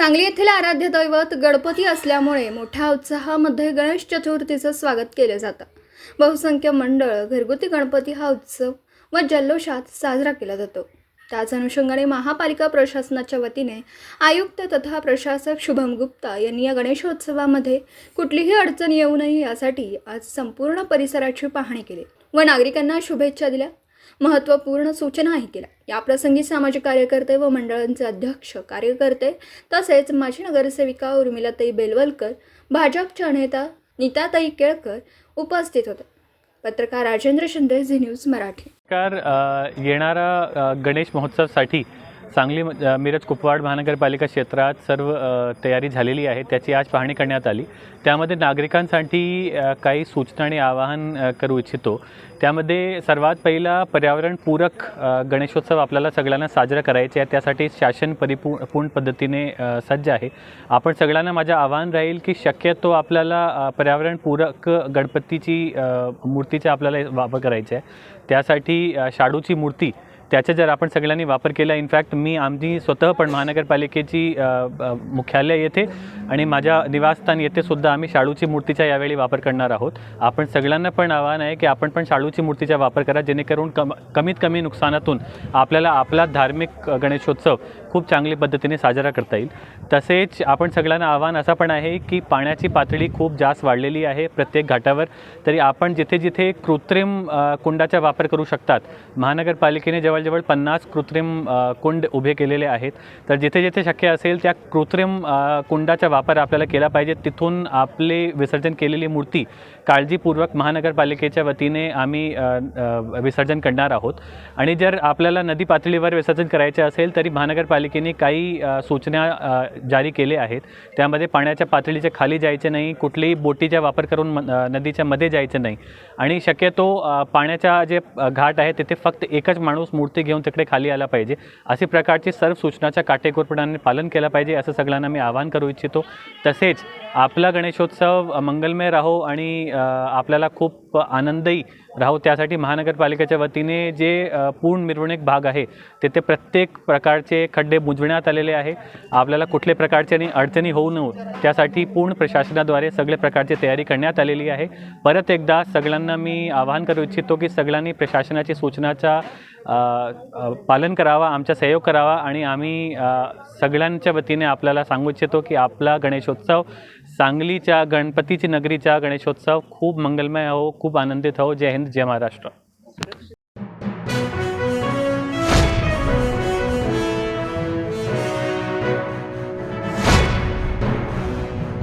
सांगली येथील आराध्य दैवत गणपती असल्यामुळे मोठ्या उत्साहामध्ये गणेश चतुर्थीचं स्वागत केलं जातं. बहुसंख्य मंडळ घरगुती गणपती हा उत्सव व जल्लोषात साजरा केला जातो. त्याच अनुषंगाने महापालिका प्रशासनाच्या वतीने आयुक्त तथा प्रशासक शुभम गुप्ता यांनी या गणेशोत्सवामध्ये कुठलीही अडचण येऊ नये यासाठी आज संपूर्ण परिसराची पाहणी केली व नागरिकांना शुभेच्छा दिल्या. महत्त्वपूर्ण सूचनाही केल्या. याप्रसंगी सामाजिक कार्यकर्ते व मंडळांचे अध्यक्ष कार्यकर्ते तसेच माजी नगरसेविका उर्मिलाताई बेलवलकर भाजपच्या नेता नीताताई केळकर उपस्थित होते. पत्रकार राजेंद्र शिंदे झी न्यूज मराठी. येणारा गणेश महोत्सवसाठी सांगली मिरज कुपवाड महानगरपालिका क्षेत्रात सर्व तयारी झालेली आहे. त्याची आज पाहणी करण्यात आली. त्यामध्ये नागरिकांसाठी काही सूचना आणि आवाहन करू इच्छितो. त्यामध्ये सर्वात पहिला पर्यावरणपूरक गणेशोत्सव आपल्याला सगळ्यांना साजरा करायचे आहे. त्यासाठी शासन परिपू पूर्ण पद्धतीने सज्ज आहे. आपण सगळ्यांना माझं आव्हान राहील की शक्यतो आपल्याला पर्यावरणपूरक गणपतीची मूर्तीचा आपल्याला वापर करायचा आहे. त्यासाठी शाडूची मूर्ती त्याचा जर आपण सगळ्यांनी वापर केला इनफॅक्ट मी आमची स्वतः पण महानगरपालिकेची मुख्यालय येथे आणि माझ्या निवासस्थान येथे सुद्धा आम्ही शाळूची मूर्तीचा यावेळी वापर करणार आहोत. आपण सगळ्यांना पण आव्हान आहे की आपण पण शाळूची मूर्तीचा वापर करा जेणेकरून कम कमीत कमी नुकसानातून आपल्याला आपला धार्मिक गणेशोत्सव खूप चांगली पद्धतीने साजरा करता येईल. तसेच आपण सगळ्यांना आव्हान असं पण आहे की पाण्याची पातळी खूप जास्त वाढलेली आहे प्रत्येक घाटावर. तरी आपण जिथे जिथे कृत्रिम कुंडाचा वापर करू शकतात महानगरपालिकेने जेव्हा जवळजवळ पन्नास कृत्रिम कुंड उभे केलेले आहेत. तर जिथे जिथे शक्य असेल त्या कृत्रिम कुंडाचा वापर आपल्याला केला पाहिजे. तिथून आपले विसर्जन केलेली मूर्ती काळजीपूर्वक महानगरपालिकेच्या वतीने आम्ही विसर्जन करणार आहोत. आणि जर आपल्याला नदी पातळीवर विसर्जन करायचे असेल तरी महानगरपालिकेने काही सूचना जारी केले आहेत. त्यामध्ये पाण्याच्या पातळीच्या खाली जायचे नाही कुठलीही बोटीचा वापर करून नदीच्या मध्ये जायचं नाही. आणि शक्यतो पाण्याच्या जे घाट आहे तिथे फक्त एकच माणूस मूर्ती घेऊन तिकडे खाली आला पाहिजे. असे प्रकारची सर्व सूचनाच्या काटेकोरपणाने पालन केलं पाहिजे असं सगळ्यांना मी आवाहन करू इच्छितो. तसेच आपला गणेशोत्सव मंगलमय राहो आणि आपल्याला खूप आनंदही राहो. त्यासाठी महानगरपालिकेच्या वतीने जे पूर्ण मिरवणूक भाग आहे तेथे प्रत्येक प्रकारचे खड्डे बुजवण्यात आलेले आहे. आपल्याला कुठल्या प्रकारचे आणि अडचणी होऊ नये त्यासाठी पूर्ण प्रशासनाद्वारे सगळे प्रकारची तयारी करण्यात आलेली आहे. परत एकदा सगळ्यांना मी आवाहन करू इच्छितो की सगळ्यांनी प्रशासनाची सूचनाचा पालन करावा आमचा सहयोग करावा आणि आम्ही सगळ्यांच्या वतीने आपल्याला सांगू इच्छितो की आपला गणेशोत्सव सांगलीच्या गणपतीची नगरीचा गणेशोत्सव खूप मंगलमय हो खूप आनंदित हो जय हिंद जय महाराष्ट्र.